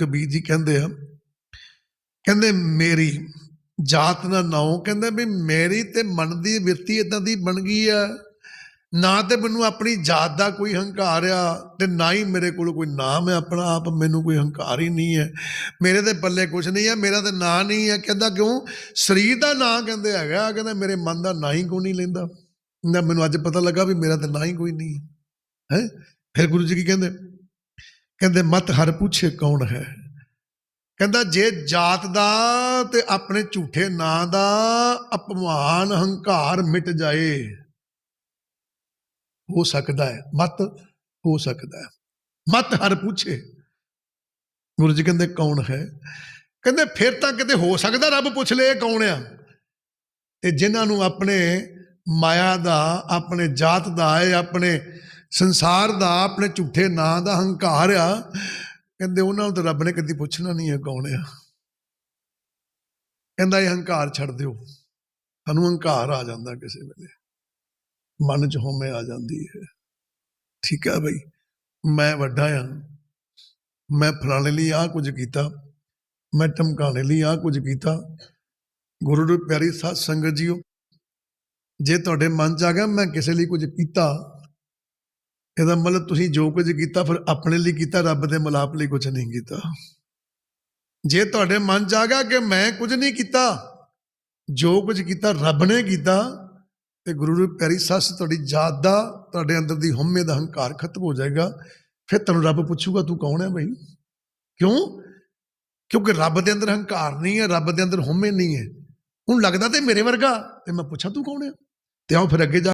ਕਬੀਰ ਜੀ ਕਹਿੰਦੇ ਆ, ਕਹਿੰਦੇ ਮੇਰੀ ਜਾਤ ਨਾ ਨਾਉ ਕਹਿੰਦੇ ਵੀ ਮੇਰੀ ਤੇ ਮਨ ਦੀ ਬਿਰਤੀ ਇਦਾਂ ਦੀ ਬਣ ਗਈ ਆ, ਨਾ ਤੇ ਮੈਨੂੰ ਆਪਣੀ ਜਾਤ ਦਾ ਕੋਈ ਹੰਕਾਰ ਆ, ਤੇ ਨਾ ਹੀ ਮੇਰੇ ਕੋਲ ਕੋਈ ਨਾਮ ਹੈ ਆਪਣਾ ਆਪ ਮੈਨੂੰ ਕੋਈ ਹੰਕਾਰ ਹੀ ਨਹੀਂ ਹੈ। ਮੇਰੇ ਤੇ ਪੱਲੇ ਕੁਝ ਨਹੀਂ ਹੈ ਮੇਰਾ ਤੇ ਨਾਂ ਨਹੀਂ ਹੈ ਕਹਿੰਦਾ ਕਿਉਂ? ਸਰੀਰ ਦਾ ਨਾਂ ਕਹਿੰਦੇ ਹੈਗਾ, ਕਹਿੰਦਾ ਮੇਰੇ ਮਨ ਦਾ ਨਾਂ ਹੀ ਕੋਈ ਨਹੀਂ ਲੈਂਦਾ। ਨਾ ਮੈਨੂੰ ਅੱਜ ਪਤਾ ਲੱਗਾ ਵੀ ਮੇਰਾ ਤੇ ਨਾਂ ਹੀ ਕੋਈ ਨਹੀਂ ਹੈ। ਹੈ? ਫਿਰ ਗੁਰੂ ਜੀ ਕੀ ਕਹਿੰਦੇ? ਕਹਿੰਦੇ, ਮਤ ਹਰ ਪੁੱਛੇ ਕੌਣ ਹੈ? ਕਹਿੰਦਾ, ਜੇ ਜਾਤ ਦਾ ਤੇ ਆਪਣੇ ਝੂਠੇ ਨਾਂ ਦਾ ਅਪਮਾਨ, ਹੰਕਾਰ ਮਿਟ ਜਾਏ, ਹੋ ਸਕਦਾ ਹੈ, ਮਤ ਹੋ ਸਕਦਾ ਹੈ। ਮਤ ਹਰ ਪੁੱਛੇ। ਗੁਰੂ ਜੀ ਕਹਿੰਦੇ, ਕੌਣ ਹੈ? ਕਹਿੰਦੇ, ਫਿਰ ਤਾਂ ਕਿਤੇ ਹੋ ਸਕਦਾ ਰੱਬ ਪੁੱਛ ਲੇ ਕੌਣ ਆ? ਤੇ ਜਿਨ੍ਹਾਂ ਨੂੰ ਆਪਣੇ ਮਾਇਆ ਦਾ, ਆਪਣੇ ਜਾਤ ਦਾ ਹੈ ਆਪਣੇ ਸੰਸਾਰ ਦਾ ਆਪਣੇ ਝੂਠੇ ਨਾਂ ਦਾ ਹੰਕਾਰ ਆ। ਕਹਿੰਦੇ ਉਹਨਾਂ ਨੂੰ ਤਾਂ ਰੱਬ ਨੇ ਕਦੀ ਪੁੱਛਣਾ ਨਹੀਂ ਹੈ ਕੌਣ ਆ। ਕਹਿੰਦਾ ਇਹ ਹੰਕਾਰ ਛੱਡ ਦਿਓ। ਸਾਨੂੰ ਹੰਕਾਰ ਆ ਜਾਂਦਾ ਕਿਸੇ ਵੇਲੇ। ਮਨ ਚ ਹਉਮੈ ਆ ਜਾਂਦੀ ਹੈ। ਠੀਕ ਹੈ ਬਈ। ਮੈਂ ਵੱਡਾ ਆ। ਮੈਂ ਫਲਾਣੇ ਲਈ ਆ ਕੁਝ ਕੀਤਾ। ਮੈਂ ਧਮਕਾਣੇ ਲਈ ਆ ਕੁਝ ਕੀਤਾ। ਗੁਰੂ ਦੀ ਪਿਆਰੀ ਸਾਧ ਸੰਗਤ ਜੀਓ, ਜੇ ਤੁਹਾਡੇ ਮਨ ਚ ਆ ਗਿਆ ਮੈਂ ਕਿਸੇ ਲਈ ਕੁਝ ਕੀਤਾ ਇਹਦਾ ਮਤਲਬ ਤੁਸੀਂ ਜੋ ਕੁਝ ਕੀਤਾ, ਫਿਰ ਆਪਣੇ ਲਈ ਕੀਤਾ, ਰੱਬ ਦੇ ਮਲਾਪ ਲਈ ਕੁਝ ਨਹੀਂ ਕੀਤਾ। ਜੇ ਤੁਹਾਡੇ ਮਨ ਚ ਆ ਗਿਆ ਕਿ ਮੈਂ ਕੁਝ ਨਹੀਂ ਕੀਤਾ, ਜੋ ਕੁਝ ਕੀਤਾ ਰੱਬ ਨੇ ਕੀਤਾ, ਤੇ ਗੁਰੂ ਦੀ ਪਿਆਰੀ ਸੱਸ ਤੁਹਾਡੀ ਜਾਤ ਦਾ, ਤੁਹਾਡੇ ਅੰਦਰ ਦੀ ਹਉਮੈ ਦਾ ਹੰਕਾਰ ਖਤਮ ਹੋ ਜਾਏਗਾ। ਫਿਰ ਤੁਹਾਨੂੰ ਰੱਬ ਪੁੱਛੂਗਾ, ਤੂੰ ਕੌਣ ਹੈ ਬਈ? ਕਿਉਂ? ਕਿਉਂਕਿ ਰੱਬ ਦੇ ਅੰਦਰ ਹੰਕਾਰ ਨਹੀਂ ਹੈ, ਰੱਬ ਦੇ ਅੰਦਰ ਹਉਮੈ ਨਹੀਂ ਹੈ। ਹੁਣ ਲੱਗਦਾ ਤੇ ਮੇਰੇ ਵਰਗਾ, ਤੇ ਮੈਂ ਪੁੱਛਾਂ, ਤੂੰ ਕੌਣ ਹੈ? ਤੇ ਆਓ ਫਿਰ ਅੱਗੇ ਜਾ